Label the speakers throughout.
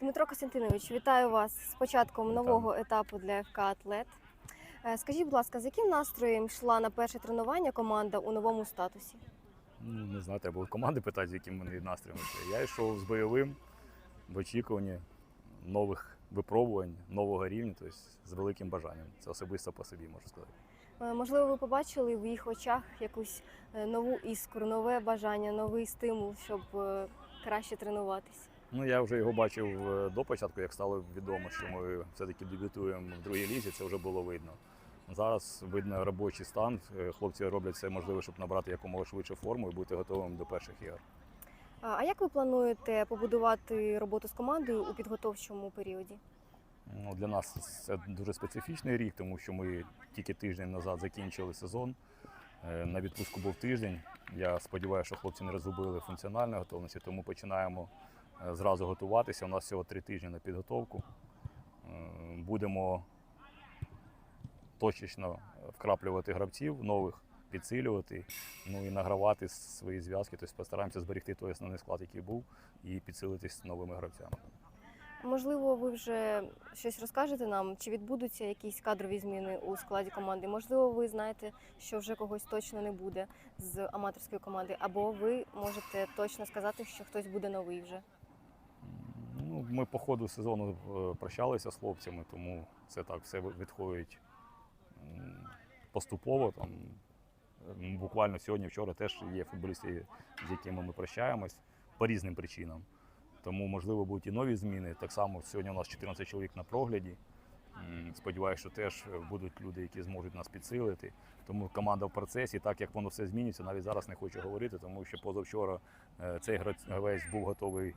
Speaker 1: Дмитро Костянтинович, вітаю вас з початком нового етапу для ФК Атлет. Скажіть, будь ласка, з яким настроєм йшла на перше тренування команда у новому статусі?
Speaker 2: Ну, не знаю, треба було команди питати, з яким вони настроєм. йшли. Я йшов з бойовим в очікуванні нових випробувань, нового рівня, тобто з великим бажанням. Це особисто по собі можу сказати.
Speaker 1: Е, Можливо, ви побачили в їх очах якусь е, нову іскру, нове бажання, новий стимул, щоб е, краще тренуватись.
Speaker 2: Ну, я вже його бачив е, до початку, як стало відомо, що ми все-таки дебютуємо в другій лізі, це вже було видно. Зараз видно робочий стан. Е, Хлопці роблять все можливе, щоб набрати якомога швидше форму і бути готовим до перших ігор.
Speaker 1: А як ви плануєте побудувати роботу з командою у підготовчому періоді?
Speaker 2: Ну, для нас це дуже специфічний рік, тому що ми тільки тиждень назад закінчили сезон. Е, На відпустку був тиждень. Я сподіваюся, що хлопці не розгубили функціональної готовності, тому починаємо зразу готуватися. У нас всього три тижні на підготовку. Е, Будемо точечно вкраплювати гравців нових, підсилювати, ну і награвати свої зв'язки. Тобто постараємося зберегти той основний склад, який був, і підсилитись новими гравцями.
Speaker 1: Можливо, ви вже щось розкажете нам, чи відбудуться якісь кадрові зміни у складі команди? Можливо, ви знаєте, що вже когось точно не буде з аматорської команди, або ви можете точно сказати, що хтось буде новий вже.
Speaker 2: Ну, ми по ходу сезону е, прощалися з хлопцями, тому це так все відходить поступово. Там, буквально сьогодні, вчора теж є футболісти, з якими ми прощаємось по різним причинам. Тому, можливо, будуть і нові зміни. Так само сьогодні у нас 14 чоловік на прогляді. Сподіваюся, що теж будуть люди, які зможуть нас підсилити. Тому команда в процесі, так як воно все змінюється, навіть зараз не хочу говорити, тому що позавчора е, цей гравець був готовий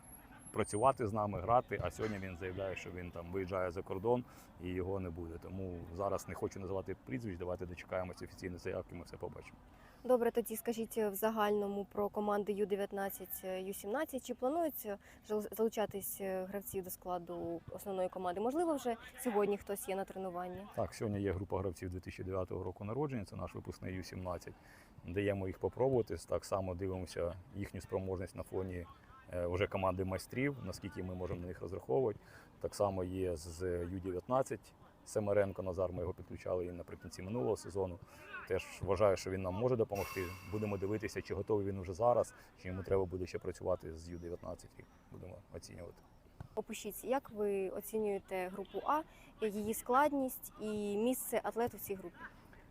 Speaker 2: працювати з нами, грати. А сьогодні він заявляє, що він там виїжджає за кордон і його не буде. Тому зараз не хочу називати прізвищ. Давайте дочекаємося офіційної заявки. Ми все побачимо.
Speaker 1: Добре, тоді скажіть в загальному про команди Ю-19, Ю-17. Чи планують жал- залучатись е, гравців до складу основної команди? Можливо, вже сьогодні хтось є на тренуванні?
Speaker 2: Так, сьогодні є група гравців 2009 року народження. Це наш випускний Ю-17. Даємо їх попробувати. Так само дивимося їхню спроможність на фоні вже команди майстрів, наскільки ми можемо на них розраховувати. Так само є з Ю-19. Семеренко Назар, ми його підключали і наприкінці минулого сезону. Теж вважаю, що він нам може допомогти. Будемо дивитися, чи готовий він вже зараз, чи йому треба буде ще працювати з Ю-19 і будемо оцінювати.
Speaker 1: Опишіть, як ви оцінюєте групу А, її складність і місце атлету в цій групі?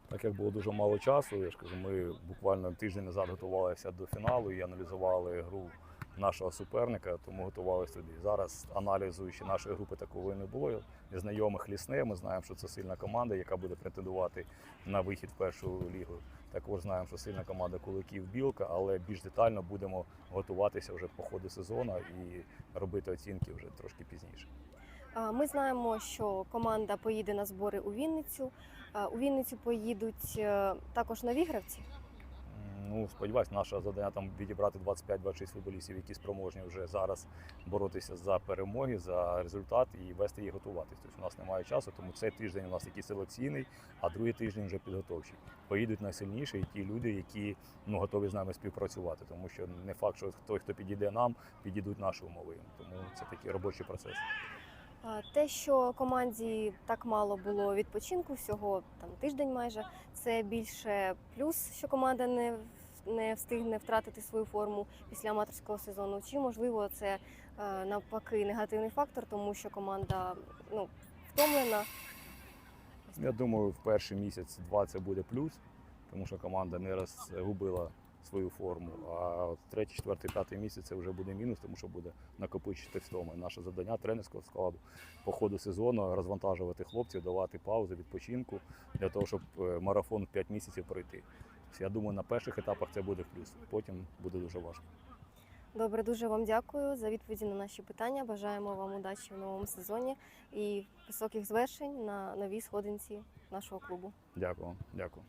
Speaker 2: Так як було дуже мало часу, я ж кажу, ми буквально тиждень назад готувалися до фіналу і аналізували гру нашого суперника, тому готувалися туди. Зараз аналізу ще нашої групи такого не було. Знайомих лісне. Ми знаємо, що це сильна команда, яка буде претендувати на вихід в першу лігу. Також знаємо, що сильна команда Куликів Білка, але більш детально будемо готуватися вже по ходу сезону і робити оцінки вже трошки пізніше.
Speaker 1: Ми знаємо, що команда поїде на збори у Вінницю. У Вінницю поїдуть е, також нові гравці.
Speaker 2: Ну, сподіваюсь, наше завдання там відібрати 25-26 футболістів, які спроможні вже зараз боротися за перемоги, за результат і вести їх готуватись. Тобто у нас немає часу, тому цей тиждень у нас який селекційний, а другий тиждень вже підготовчий. Поїдуть найсильніші ті люди, які ну, готові з нами співпрацювати, тому що не факт, що той, хто підійде нам, підійдуть наші умови. Тому це такий робочий процес.
Speaker 1: Те, що команді так мало було відпочинку, всього там тиждень майже, це більше плюс, що команда не не встигне втратити свою форму після аматорського сезону. Чи можливо це е, навпаки негативний фактор, тому що команда ну, втомлена.
Speaker 2: Я думаю, в перший місяць-два це буде плюс, тому що команда не розгубила свою форму. А третій, четвертий, п'ятий місяць це вже буде мінус, тому що буде накопичити втоми. Наше завдання тренерського складу по ходу сезону розвантажувати хлопців, давати паузу, відпочинку для того, щоб е, марафон в 5 місяців пройти. Я думаю, на перших етапах це буде плюс, потім буде дуже важко.
Speaker 1: Добре, дуже вам дякую за відповіді на наші питання. Бажаємо вам удачі в новому сезоні і високих звершень на новій сходинці нашого клубу.
Speaker 2: Дякую, дякую.